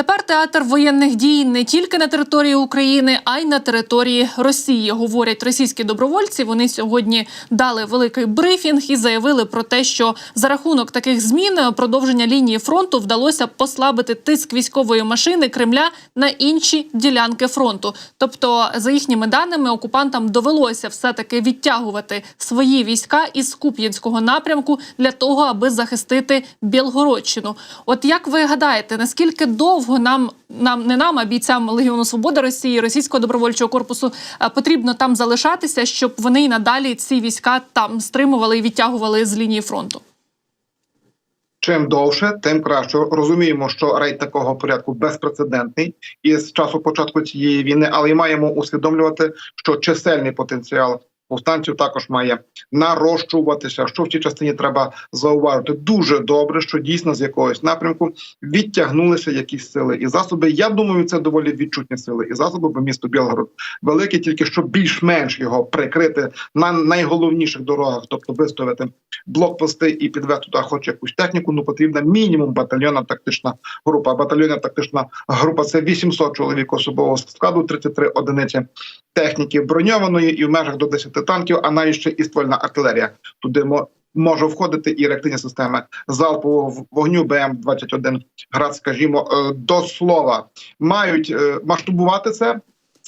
Тепер театр воєнних дій не тільки на території України, а й на території Росії. Говорять російські добровольці. Вони сьогодні дали великий брифінг і заявили про те, що за рахунок таких змін продовження лінії фронту вдалося послабити тиск військової машини Кремля на інші ділянки фронту. Тобто, за їхніми даними, окупантам довелося все таки відтягувати свої війська із Куп'янського напрямку для того, аби захистити Білгородщину. От як ви гадаєте, наскільки довго нам нам не нам, а бійцям Легіону Свободи Росії, російського добровольчого корпусу е, потрібно там залишатися, щоб вони й надалі ці війська там стримували і відтягували з лінії фронту? Чим довше, тим краще розуміємо, що рейд такого порядку безпрецедентний із часу початку цієї війни, але й маємо усвідомлювати, що чисельний потенціал повстанців також має нарощуватися. Що в цій частині треба зауважити дуже добре, що дійсно з якогось напрямку відтягнулися якісь сили і засоби. Я думаю, це доволі відчутні сили і засоби, бо місто Білгород велике, тільки щоб більш-менш його прикрити на найголовніших дорогах, тобто виставити блокпости і підвести туди хоч якусь техніку. Ну потрібна мінімум батальйонна тактична група. Батальйонна тактична група це 800 чоловік особового складу, 33 одиниці техніки броньованої і в межах до 10 танків, а навіть ще і ствольна артилерія. Туди може входити і реактивні системи залпового вогню БМ-21 град, скажімо, е, до слова, мають е, масштабувати це.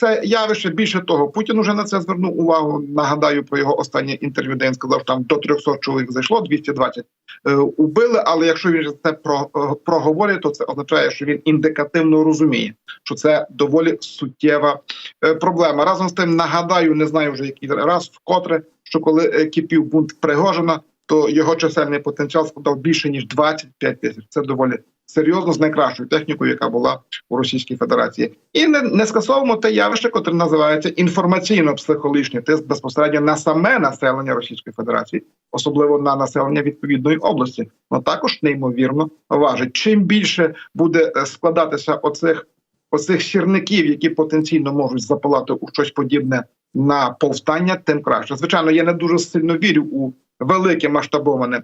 Це явище більше того. Путін уже на це звернув увагу. Нагадаю про його останнє інтерв'ю, де він сказав, що там до 300 чоловік зайшло, 220 е, убили. Але якщо він це про, е, проговорює, то це означає, що він індикативно розуміє, що це доволі суттєва е, проблема. Разом з тим нагадаю, не знаю вже який раз вкотре, що коли е, кипів бунт Пригожина, то його чисельний потенціал складав більше ніж 25 тисяч. Це доволі серйозно з найкращою технікою, яка була у Російській Федерації, і не, не скасовуємо те явище, котре називається інформаційно-психологічний тиск безпосередньо на саме населення Російської Федерації, особливо на населення відповідної області. Воно також неймовірно важить. Чим більше буде е, складатися оцих оцих сірників, які потенційно можуть запалати у щось подібне на повстання, тим краще. Звичайно, я не дуже сильно вірю у велике масштабоване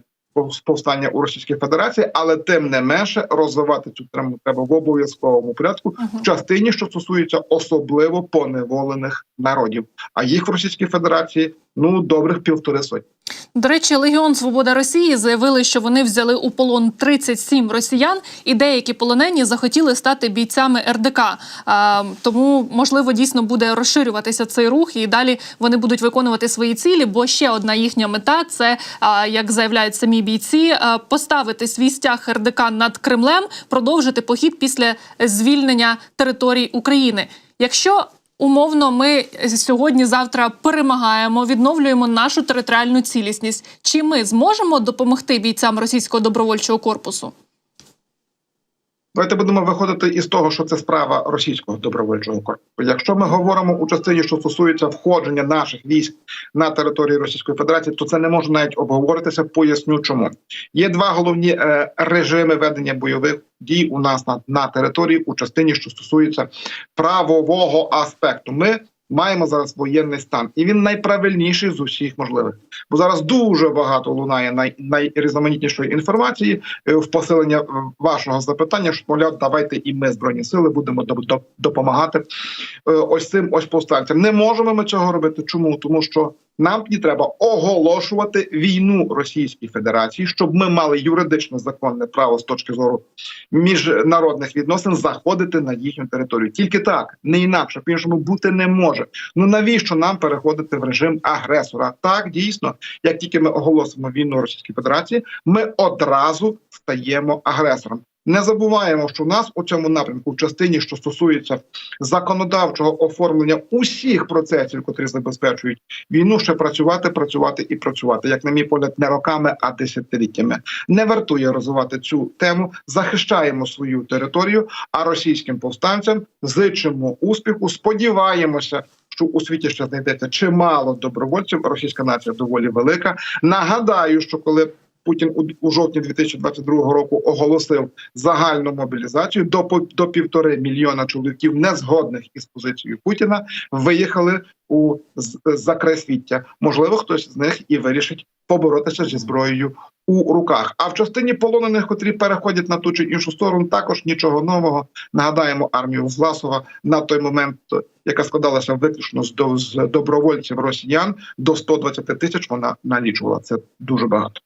повстання у Російській Федерації, але тим не менше розвивати цю тему треба в обов'язковому порядку в частині, що стосується особливо поневолених народів. А їх в Російській Федерації ну добрих півтори сотні. До речі, Легіон Свобода Росії заявили, що вони взяли у полон 37 росіян, і деякі полонені захотіли стати бійцями РДК. А, тому можливо дійсно буде розширюватися цей рух, і далі вони будуть виконувати свої цілі. Бо ще одна їхня мета це, а, як заявляють самі бійці, а, поставити свій стяг РДК над Кремлем, продовжити похід після звільнення територій України. Якщо Умовно, ми сьогодні, завтра перемагаємо, відновлюємо нашу територіальну цілісність. Чи ми зможемо допомогти бійцям російського добровольчого корпусу? Давайте будемо виходити із того, що це справа російського добровольчого корпусу. Якщо ми говоримо у частині, що стосується входження наших військ на територію Російської Федерації, то це не може навіть обговоритися. Поясню, чому є два головні е, режими ведення бойових дій у нас на, на території у частині, що стосується правового аспекту. Ми маємо зараз воєнний стан, і він найправильніший з усіх можливих. Бо зараз дуже багато лунає най, найрізноманітнішої інформації е, в посилення е, вашого запитання, що мовляв, давайте і ми збройні сили будемо доп- доп- допомагати е, ось цим ось повстанцям. Не можемо ми цього робити. Чому? Тому що нам тоді треба оголошувати війну Російській Федерації, щоб ми мали юридичне законне право з точки зору міжнародних відносин заходити на їхню територію. Тільки так, не інакше, по іншому бути не може. Ну навіщо нам переходити в режим агресора? Так дійсно, як тільки ми оголосимо війну Російській Федерації, ми одразу стаємо агресором. Не забуваємо, що нас у цьому напрямку, в частині, що стосується законодавчого оформлення усіх процесів, котрі забезпечують війну, ще працювати, працювати і працювати, як на мій погляд, не роками, а десятиліттями. Не вартує розвивати цю тему. Захищаємо свою територію, а російським повстанцям зичимо успіху. Сподіваємося. Що у світі ще знайдеться чимало добровольців. Російська нація доволі велика. Нагадаю, що коли Путін у, у жовтні 2022 року оголосив загальну мобілізацію до до півтори мільйона чоловіків, не згодних із позицією Путіна, виїхали у з- за край свіття. Можливо, хтось з них і вирішить поборотися зі зброєю у руках. А в частині полонених, котрі переходять на ту чи іншу сторону, також нічого нового. Нагадаємо армію Власова на той момент, яка складалася виключно з добровольців росіян, до 120 тисяч вона налічувала. Це дуже багато.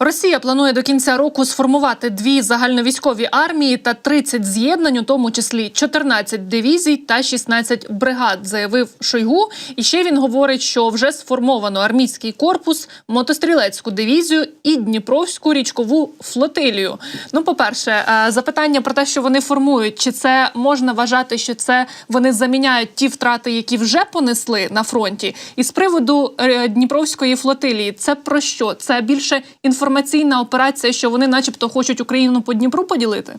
Росія планує до кінця року сформувати дві загальновійськові армії та 30 з'єднань, у тому числі 14 дивізій та 16 бригад, заявив Шойгу. І ще він говорить, що вже сформовано армійський корпус, мотострілецьку дивізію і Дніпровську річкову флотилію. Ну, по-перше, е, запитання про те, що вони формують, чи це можна вважати, що це вони заміняють ті втрати, які вже понесли на фронті. І з приводу е, Дніпровської флотилії, це про що? Це більше інформаційна операція, що вони, начебто, хочуть Україну по Дніпру поділити.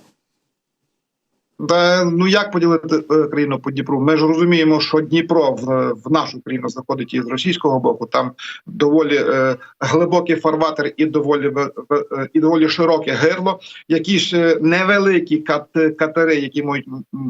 Та ну як поділити е, країну по Дніпру? Ми ж розуміємо, що Дніпро в, в нашу країну заходить із російського боку. Там доволі е, глибокий фарватер і доволі в- в- е, і доволі широке гирло. Якісь е, невеликі кат, катери, які можуть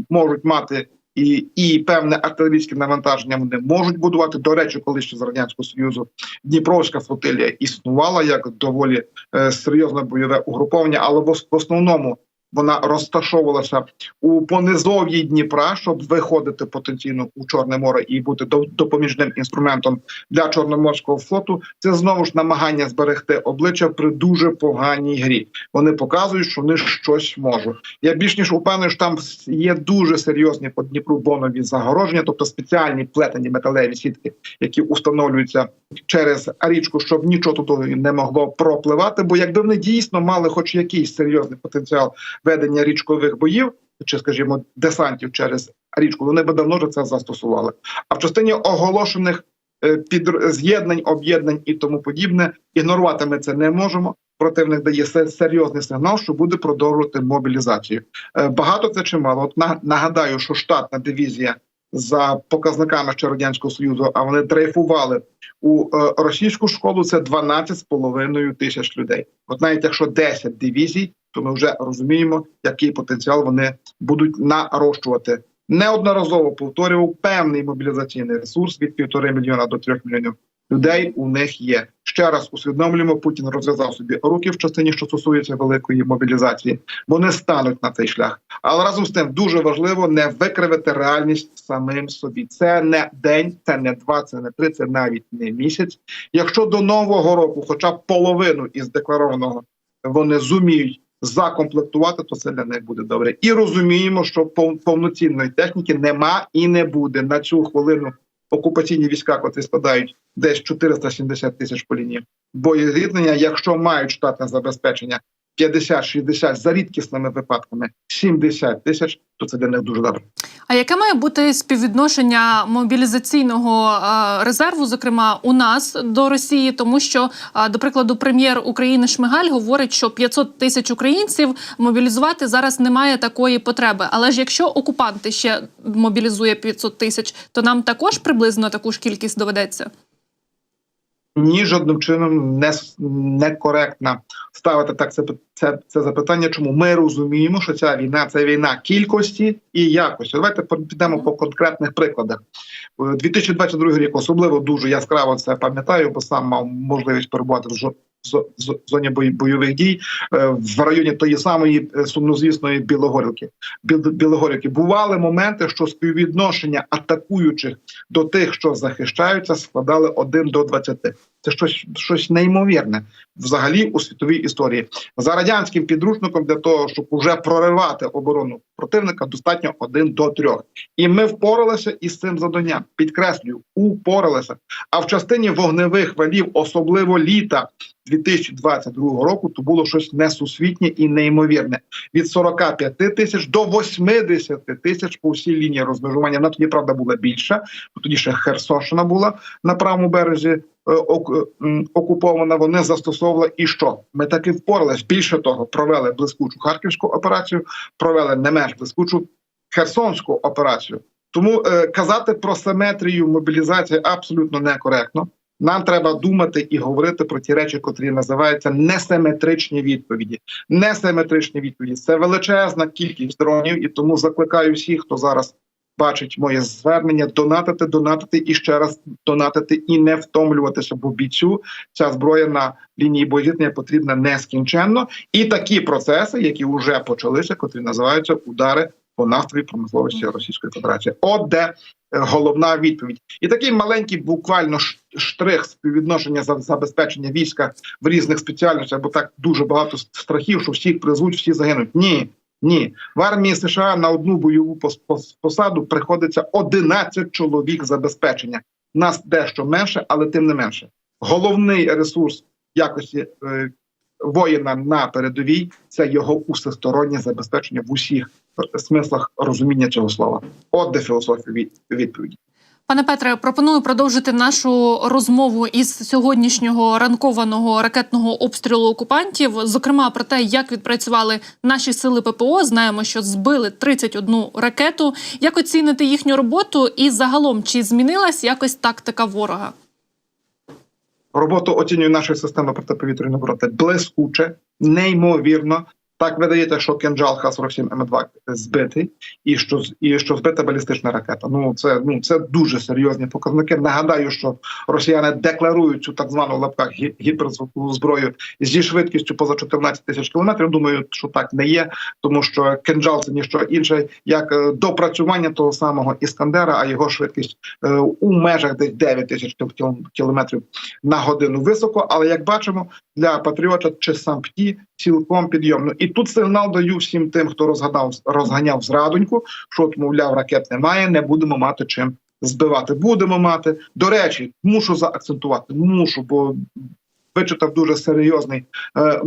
можуть мати. І, і певне артилерійське навантаження вони можуть будувати. До речі, коли ще з радянського союзу Дніпровська флотилія існувала як доволі е, серйозне бойове угруповання, але в в основному вона розташовувалася у понизов'ї Дніпра, щоб виходити потенційно у Чорне море і бути до- допоміжним інструментом для чорноморського флоту. Це знову ж намагання зберегти обличчя при дуже поганій грі. Вони показують, що вони щось можуть. Я більш ніж упевнений, що там є дуже серйозні по Дніпру бонові загороження, тобто спеціальні плетені металеві сітки, які установлюються через річку, щоб нічого туди не могло пропливати. Бо якби вони дійсно мали хоч якийсь серйозний потенціал ведення річкових боїв, чи, скажімо, десантів через річку, вони би давно вже це застосували. А в частині оголошених е, під з'єднань, об'єднань і тому подібне, ігнорувати ми це не можемо. Противник дає серйозний сигнал, що буде продовжувати мобілізацію. Е, Багато це чи мало. От нагадаю, що штатна дивізія за показниками ще радянського союзу, а вони дрейфували у е, російську школу. Це 12,5 тисяч людей. От навіть якщо 10 дивізій, то ми вже розуміємо, який потенціал вони будуть нарощувати. Неодноразово повторював певний мобілізаційний ресурс від півтори мільйона до трьох мільйонів людей. У них є ще раз усвідомлюємо. Путін розв'язав собі руки в частині, що стосується великої мобілізації. Вони стануть на цей шлях. Але разом з тим дуже важливо не викривити реальність самим собі. Це не день, це не два, це не три, це навіть не місяць. Якщо до нового року, хоча б половину із декларованого вони зуміють закомплектувати, то це для них буде добре. І розуміємо, що повноцінної техніки нема і не буде на цю хвилину. Окупаційні війська, котрі складають десь 470 тисяч по лінії боєзріднення, якщо мають штатне забезпечення 50-60 за рідкісними випадками 70 тисяч, то це для них дуже добре. А яке має бути співвідношення мобілізаційного е, резерву, зокрема у нас до Росії, тому що, е, до прикладу, прем'єр України Шмигаль говорить, що 500 тисяч українців мобілізувати зараз немає такої потреби. Але ж якщо окупанти ще мобілізує 500 тисяч, то нам також приблизно таку ж кількість доведеться. Ні жодним чином не некоректно ставити так це, це, це запитання. Чому ми розуміємо, що ця війна це війна кількості і якості. Давайте підемо по конкретних прикладах. Е, 2022 рік особливо дуже яскраво це пам'ятаю, бо сам мав можливість перебувати в з- зоні бой- бойових дій е, в районі тої самої е, сумнозвісної Білогорівки. Біл- Білогорівки бували моменти, що співвідношення атакуючих до тих, що захищаються, складали 1 до 20. Це щось щось неймовірне взагалі у світовій історії. За радянським підручником для того, щоб уже проривати оборону противника, достатньо один до трьох. І ми впоралися із цим завданням. Підкреслюю, упоралися. А в частині вогневих валів, особливо літа 2022 року, то було щось несусвітнє і неймовірне. Від 45 тисяч до 80 тисяч по всій лінії розмежування. Вона тоді правда була більша, тоді ще Херсонщина була на правому березі е, окупована. Вони застосовували і що? Ми таки впоралися. Більше того, провели блискучу харківську операцію, провели не менш блискучу херсонську операцію. Тому е, казати про симетрію мобілізації абсолютно некоректно. Нам треба думати і говорити про ті речі, котрі називаються несиметричні відповіді. Несиметричні відповіді це величезна кількість дронів, і тому закликаю всіх, хто зараз бачить моє звернення, донатити, донатити і ще раз донатити і не втомлюватися, бо бійцю ця зброя на лінії боєзіткнення потрібна нескінченно. І такі процеси, які вже почалися, котрі називаються удари по нафтовій промисловості Російської Федерації. От де головна відповідь, і такий маленький буквально штрих співвідношення за забезпечення війська в різних спеціальностях, бо так дуже багато страхів, що всіх призвуть, всі загинуть. Ні. Ні, в армії США на одну бойову пос- пос- посаду приходиться 11 чоловік забезпечення. Нас дещо менше, але тим не менше. Головний ресурс якості е, воїна на передовій це його усестороннє забезпечення в усіх е, смислах розуміння цього слова. От де філософія відповіді. Пане Петре, пропоную продовжити нашу розмову із сьогоднішнього ранкованого ракетного обстрілу окупантів. Зокрема, про те, як відпрацювали наші сили ППО. Знаємо, що збили 31 ракету. Як оцінити їхню роботу? І загалом чи змінилась якось тактика ворога? Роботу оцінює нашої системи протиповітряної оборони блискуче, неймовірно. Так видається, що кинджал Х-47 М2 збитий, і що і що збита балістична ракета. Ну це ну це дуже серйозні показники. Нагадаю, що росіяни декларують цю так звану в лапках гі- гіперзвукову зброю зі швидкістю поза 14 тисяч кілометрів. Думаю, що так не є, тому що кинджал це ніщо інше, як е, допрацювання того самого іскандера, а його швидкість е, у межах десь 9 тисяч кіл- кілометрів на годину високо. Але як бачимо, для патріота чи сампті цілком підйомно. І тут сигнал даю всім тим, хто розгадав розганяв зрадоньку, що от, мовляв, ракет немає, не будемо мати чим збивати. Будемо мати. До речі, мушу заакцентувати. Мушу, бо вичитав дуже серйозний е,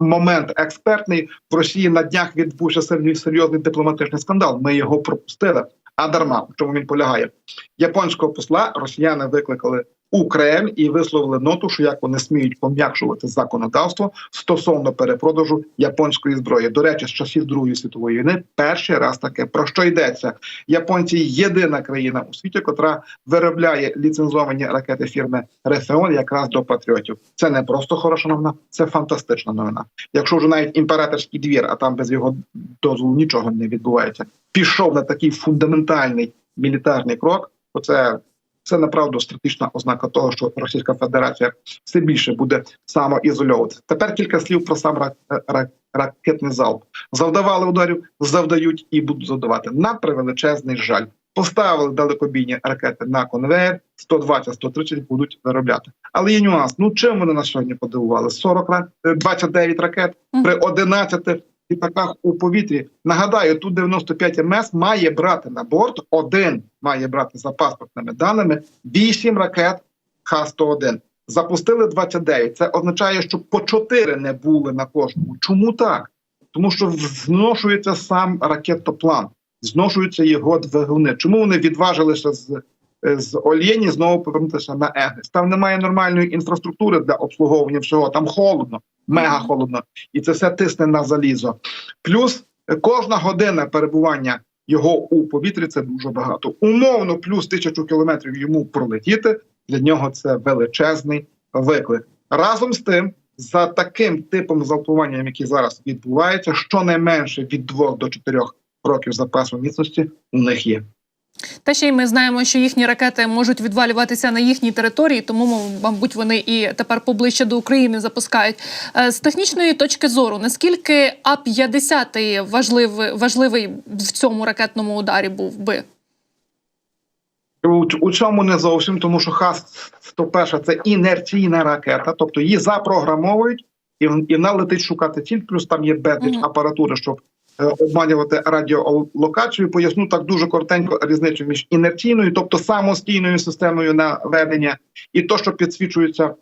момент експертний. В Росії на днях відбувся сер- серйозний дипломатичний скандал. Ми його пропустили. А дарма, в чому він полягає? Японського посла росіяни викликали у Кремль і висловили ноту, що як вони сміють пом'якшувати законодавство стосовно перепродажу японської зброї. До речі, з часів Другої світової війни перший раз таке про що йдеться? Японці єдина країна у світі, котра виробляє ліцензовані ракети фірми Рефеон якраз до патріотів. Це не просто хороша новина, це фантастична новина. Якщо вже навіть імператорський двір, а там без його дозволу нічого не відбувається, пішов на такий фундаментальний мілітарний крок, то це це направду стратегічна ознака того, що Російська Федерація все більше буде самоізольовуватися. Тепер кілька слів про сам рак- рак- ракетний залп. Завдавали ударів, завдають і будуть завдавати на превеличезний жаль. Поставили далекобійні ракети на конвейер, 120-130 будуть виробляти. Але є нюанс. Ну чим вони на сьогодні подивували? 40 ра- е, 29 ракет при 11 літаках у повітрі. Нагадаю, тут 95 МС має брати на борт один має брати за паспортними даними 8 ракет Х-101. Запустили 29. Це означає, що по 4 не були на кожному. Чому так? Тому що зношується сам ракетоплан, зношуються його двигуни. Чому вони відважилися з, з Ольєні знову повернутися на Егнес? Там немає нормальної інфраструктури для обслуговування всього. Там холодно, мега холодно, і це все тисне на залізо. Плюс кожна година перебування його у повітрі це дуже багато. Умовно, плюс тисячу кілометрів йому пролетіти. Для нього це величезний виклик. Разом з тим, за таким типом залпування, який зараз відбувається, щонайменше від 2 до 4 років запасу міцності у них є. Та ще й ми знаємо, що їхні ракети можуть відвалюватися на їхній території, тому, мабуть, вони і тепер поближче до України запускають. Е, З технічної точки зору, наскільки А-50 важливий, важливий в цьому ракетному ударі був би? У, у цьому не зовсім, тому що Х-101 – це інерційна ракета, тобто її запрограмовують, і, і вона летить шукати ціль, плюс там є безліч Мгм. апаратури, щоб обманювати радіолокацію. Поясню так дуже коротенько різницю між інерційною, тобто самостійною системою наведення, і то, що підсвічується е,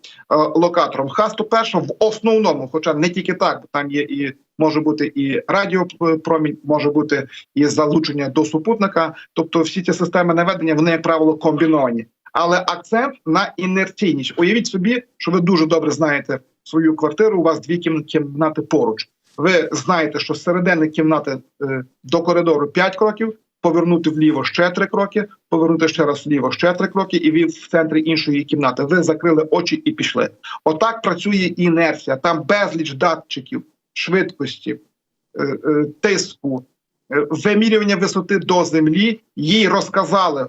локатором. Х-101 в основному, хоча не тільки так, бо там є і може бути і радіопромінь, може бути і залучення до супутника. Тобто, всі ці системи наведення вони, як правило, комбіновані. Але акцент на інерційність. Уявіть собі, що ви дуже добре знаєте свою квартиру. У вас дві кім- кімнати поруч. Ви знаєте, що з середини кімнати е, до коридору 5 кроків, повернути вліво ще 3 кроки, повернути ще раз вліво ще 3 кроки, і ви в центрі іншої кімнати. Ви закрили очі і пішли. Отак працює інерція. Там безліч датчиків, швидкості, е, е, тиску, вимірювання висоти до землі. Їй розказали,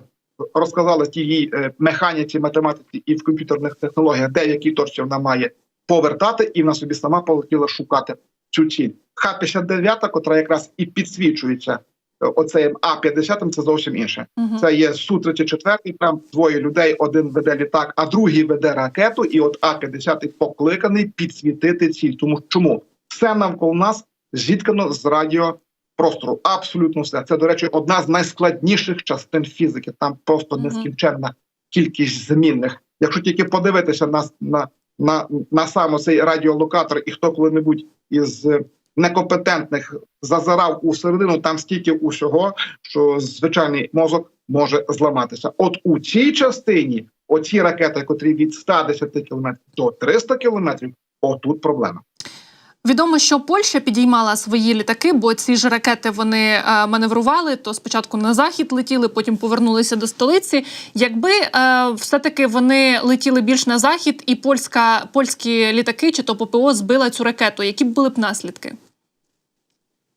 розказали ті е, механіці, математиці і в комп'ютерних технологіях, де в якій вона має повертати, і вона собі сама полетіла шукати цю ціль. Х-59, котра якраз і підсвічується е, оцеєм А-50, це зовсім інше. Мгм. Це є Су-34, там двоє людей, один веде літак, а другий веде ракету, і от А-50 покликаний підсвітити ціль. Тому чому все навколо нас зіткано з радіопростору. Абсолютно все. Це, до речі, одна з найскладніших частин фізики. Там просто Мгм. нескінченна кількість змінних. Якщо тільки подивитися на, на, на, на саме цей радіолокатор, і хто коли-небудь із е, некомпетентних зазирав у середину, там стільки усього, що звичайний мозок може зламатися. От у цій частині, оці ракети, котрі від 110 км до 300 км, отут проблема. Відомо, що Польща підіймала свої літаки, бо ці ж ракети вони е, маневрували. То спочатку на захід летіли, потім повернулися до столиці. Якби е, все-таки вони летіли більш на захід, і польська польські літаки чи то ППО збила цю ракету, які б були б наслідки?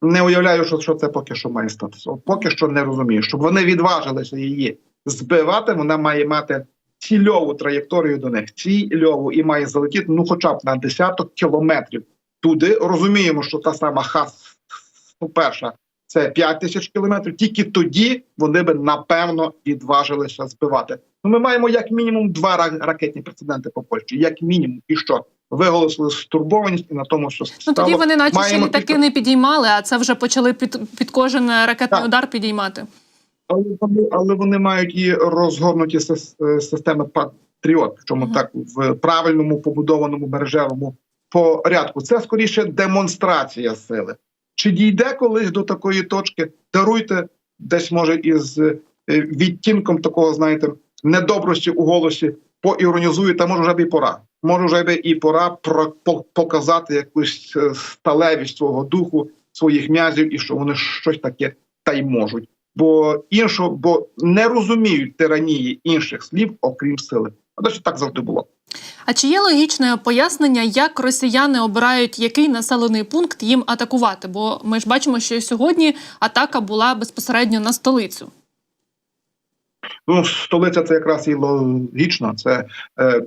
Не уявляю, що, що це поки що має статися. Поки що не розумію. Щоб вони відважилися її збивати, вона має мати цільову траєкторію до них. Цільову і має залетіти ну, хоча б на десяток кілометрів туди. Розуміємо, що та сама хас ну, перша це 5 тисяч кілометрів. Тільки тоді вони би напевно відважилися збивати. Ну, ми маємо як мінімум два ра- ракетні прецеденти по Польщі. Як мінімум, і що виголосили стурбованість і на тому, що Ну тоді вони, наче ще літаки кілька- не підіймали, а це вже почали під, під кожен ракетний Так. удар підіймати. Але вони, але вони мають і розгорнуті е, системи Патріот, причому Мгм. так в правильному побудованому мережевому порядку. Це скоріше демонстрація сили. Чи дійде колись до такої точки? Даруйте десь може із е, відтінком такого, знаєте, недобрості у голосі поіронізую, та може вже б і пора. Може вже б і пора показати якусь е, сталевість свого духу, своїх м'язів, і що вони щось таке та й можуть бо іншого, бо не розуміють тиранії інших слів, окрім сили. А що так завжди було. А чи є логічне пояснення, як росіяни обирають який населений пункт їм атакувати? Бо ми ж бачимо, що сьогодні атака була безпосередньо на столицю. Ну, столиця це якраз і логічно. Це е,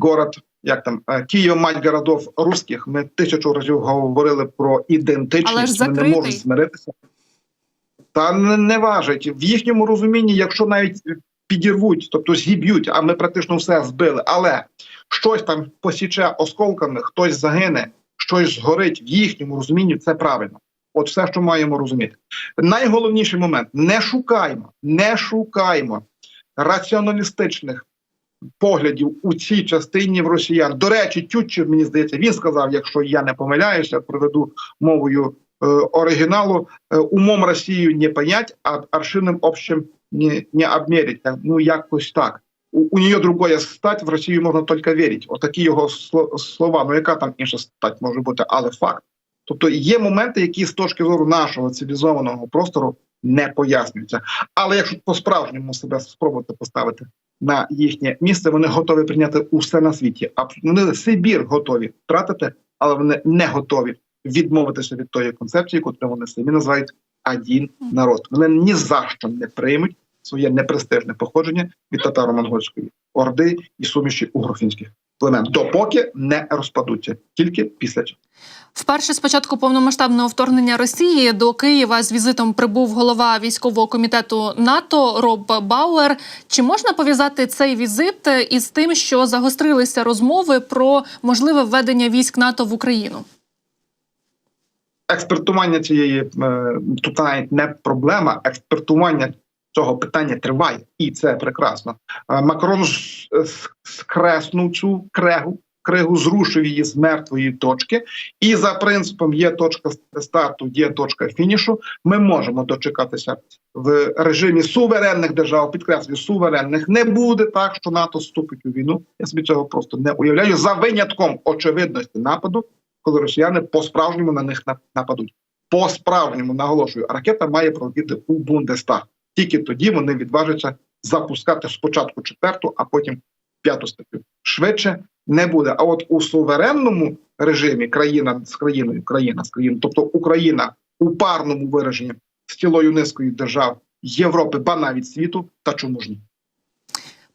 город, як там е, Київ, мать городов русських. Ми тисячу разів говорили про ідентичність. Але ж Вони не закритий. можуть змиритися. Та не, не важить в їхньому розумінні, якщо навіть підірвуть, тобто зіб'ють, а ми практично все збили. Але щось там посіче осколками, хтось загине, щось згорить в їхньому розумінні. Це правильно. От все, що маємо розуміти. Найголовніший момент: не шукаймо, не шукаймо раціоналістичних поглядів у цій частині в росіян. До речі, Тютчев, мені здається, він сказав, якщо я не помиляюся, приведу мовою е, оригіналу, умом Росію не понять, а аршином общим не, не обмерить. Ну, якось так. У, у нее другое стать, в Росію можна тільки вірити. Отакі його сло- слова. Ну, яка там інша стать може бути, але факт. Тобто є моменти, які з точки зору нашого цивілізованого простору не пояснюються. Але якщо по-справжньому себе спробувати поставити на їхнє місце, вони готові прийняти усе на світі. Вони Сибір готові втратити, але вони не готові відмовитися від тої концепції, яку вони самі називають один народ. Вони ні за що не приймуть своє непрестижне походження від татаро-монгольської орди і суміші угрофінських племен, допоки не розпадуться, тільки після цього. Вперше з початку повномасштабного вторгнення Росії до Києва з візитом прибув голова військового комітету НАТО Роб Бауер. Чи можна пов'язати цей візит із тим, що загострилися розмови про можливе введення військ НАТО в Україну? Експертування цієї е, тут навіть не проблема. Експертування цього питання триває, і це прекрасно. Е, Макрон скреснув цю крегу. Кригу зрушив її з мертвої точки, і за принципом є точка старту, є точка фінішу. Ми можемо дочекатися в режимі суверенних держав, підкреслюю, суверенних. Не буде так, що НАТО вступить у війну. Я собі цього просто не уявляю за винятком очевидності нападу, коли росіяни по-справжньому на них нападуть. По-справжньому наголошую, ракета має пролетіти у Бундестаг. Тільки тоді вони відважаться запускати спочатку четверту, а потім п'яту статтю. Швидше не буде. А от у суверенному режимі країна з країною, країна з країною, тобто Україна у парному вираженні з цілою низкою держав Європи, ба навіть світу, та чому ж ні?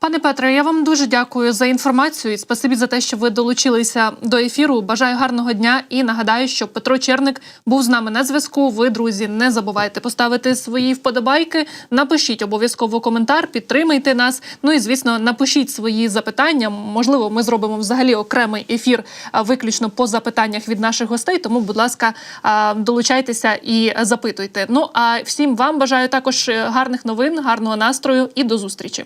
Пане Петре, я вам дуже дякую за інформацію і спасибі за те, що ви долучилися до ефіру. Бажаю гарного дня і нагадаю, що Петро Черник був з нами на зв'язку. Ви, друзі, не забувайте поставити свої вподобайки. Напишіть обов'язково коментар, підтримайте нас. Ну і звісно, напишіть свої запитання. Можливо, ми зробимо взагалі окремий ефір виключно по запитаннях від наших гостей. Тому, будь ласка, долучайтеся і запитуйте. Ну а всім вам бажаю також е, гарних новин, гарного настрою і до зустрічі.